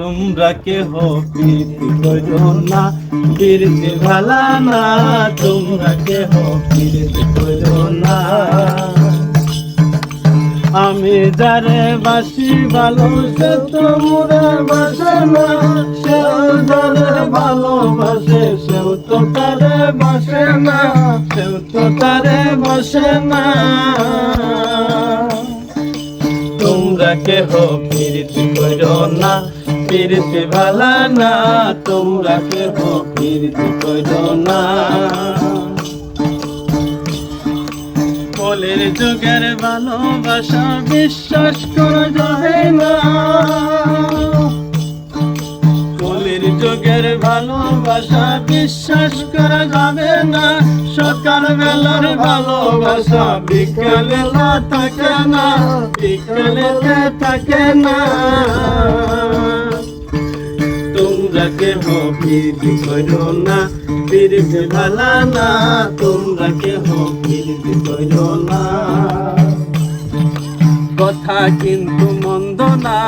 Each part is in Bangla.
তোমরা কেহ প্রীতি করো না প্রীতি ভালা না, তোমরা কেহ প্রীতি করো না। আমি যারে বাসি ভালো, সে তোমরা বাসে না, সেও যারে ভালোবাসে, সেও তো তারে বাসে না, সেও তো তারে বাসে না। তোমরা কেহ প্রীতি করো না প্রীতি ভালা না, তোমরা কেহ প্রীতি করো না। কলের যুগের ভালোবাসা বিশ্বাস করা যাবে না। কলের যুগের ভালোবাসা বিশ্বাস করা যাবে না। সকাল বেলার ভালোবাসা বিকালে থাকে না বিকালে থাকে না। কথা কিন্তু মন্দ না,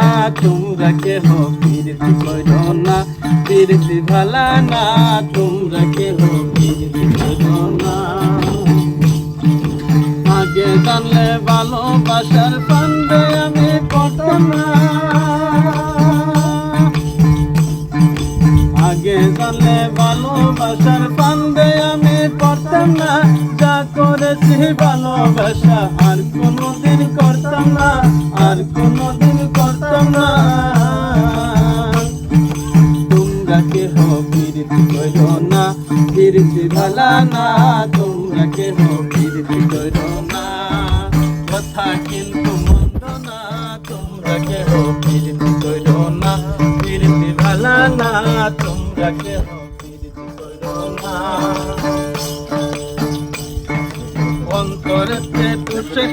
তোমরা কেহ প্রীতি করো না প্রীতি ভালা না, তোমরা কেহ প্রীতি করো না। আগে জানলে ভালোবাসার পান্ডে আমি কত না আগে জানলে ভালোবাসার পান্দে আমি করতাম না। যা করেছি ভালোবাসা, আর কোনোদিন করতাম না, আর কোনোদিন করতাম না। তোমরা কেহ প্রীতি করো না প্রীতি ভালা না। কথা কিন্তু মন্দ না, তোমরা কেহ প্রীতি অন্তরেতে টুসে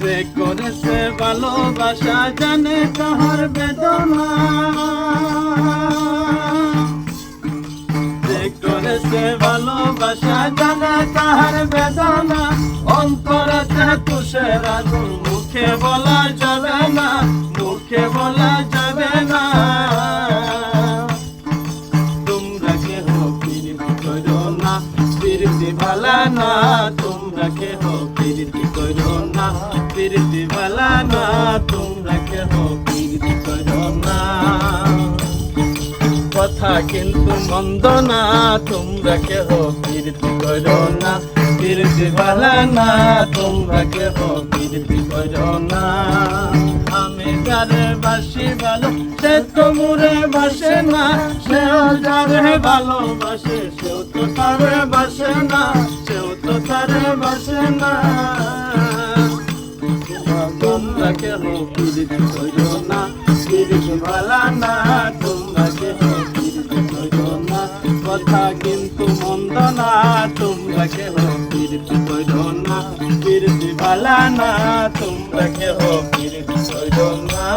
যে করেছে ভালোবাসা জানে তাহার বেদনা। যে করেছে ভালোবাসা জানে তাহার বেদনা। অন্তরেতে তুষের আগুন মুখে বলা যাবে কথা কিন্তু মন্দ না, তোমরা কেহ প্রীতি করো না। প্রীতি ভালা না, তোমরা কেহ প্রীতি করো না। আমি যারে বাসি ভালো, সে তো মুরে বাসে না। সেও যারে ভালোবাসে, সেও তো তারে বাসে না। সেও তো তারে বাসে না। তোমরা কেহ প্রীতি করো না। প্রীতি ভালা না, তোমরা কথা কিন্তু মন্দ না। তোমরা কেহ কীর্তি কইল না কীর্তি বালা না। তোমরা কেহ কীর্তি কইল না।